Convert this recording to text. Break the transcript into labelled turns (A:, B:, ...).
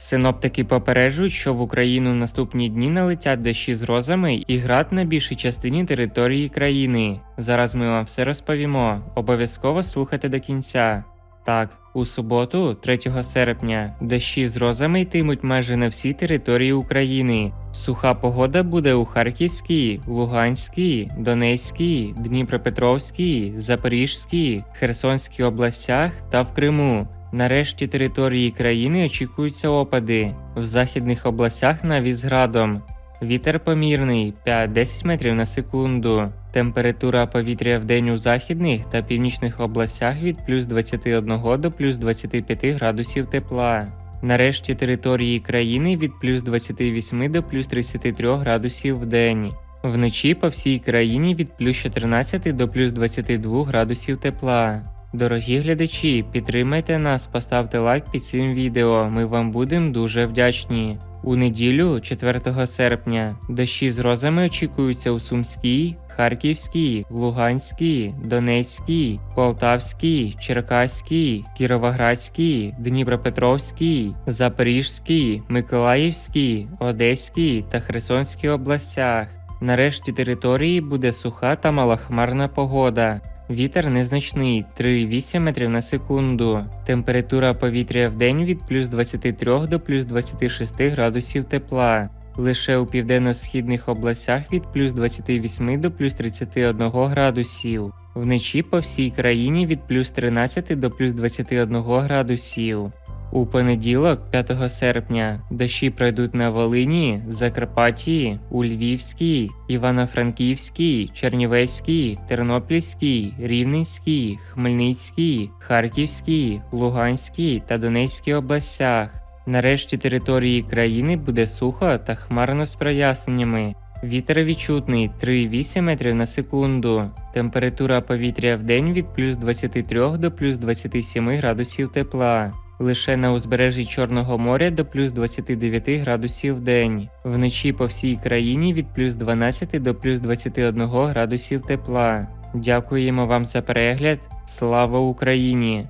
A: Синоптики попереджують, що в Україну наступні дні налетять дощі з грозами і град на більшій частині території країни. Зараз ми вам все розповімо. Обов'язково слухайте до кінця. Так, у суботу, 3 серпня, дощі з грозами йтимуть майже на всій території України. Суха погода буде у Харківській, Луганській, Донецькій, Дніпропетровській, Запорізькій, Херсонській областях та в Криму. Нарешті території країни очікуються опади. В західних областях навіть з градом. Вітер помірний 5-10 метрів на секунду. Температура повітря в день у західних та північних областях від плюс 21 до плюс 25 градусів тепла. Нарешті території країни від плюс 28 до плюс 33 градусів в день. Вночі по всій країні від плюс 14 до плюс 22 градусів тепла. Дорогі глядачі, підтримайте нас, поставте лайк під цим відео. Ми вам будемо дуже вдячні. У неділю, 4 серпня, дощі з грозами очікуються у Сумській, Харківській, Луганській, Донецькій, Полтавській, Черкаській, Кіровоградській, Дніпропетровській, Запорізькій, Миколаївській, Одеській та Херсонській областях. Нарешті території буде суха та малохмарна погода. Вітер незначний 3,8 метрів на секунду. Температура повітря в день від плюс 23 до плюс 26 градусів тепла. Лише у південно-східних областях від плюс 28 до плюс 31 градусів. Вночі по всій країні від плюс 13 до плюс 21 градусів. У понеділок, 5 серпня, дощі пройдуть на Волині, Закарпатті, у Львівській, Івано-Франківській, Чернівецькій, Тернопільській, Рівненській, Хмельницькій, Харківській, Луганській та Донецькій областях. Нарешті території країни буде сухо та хмарно з проясненнями. Вітер відчутний 3,8 метрів на секунду. Температура повітря в день від плюс 23 до плюс 27 градусів тепла. Лише на узбережжі Чорного моря до плюс 29 градусів в день. Вночі по всій країні від плюс 12 до плюс 21 градусів тепла. Дякуємо вам за перегляд. Слава Україні!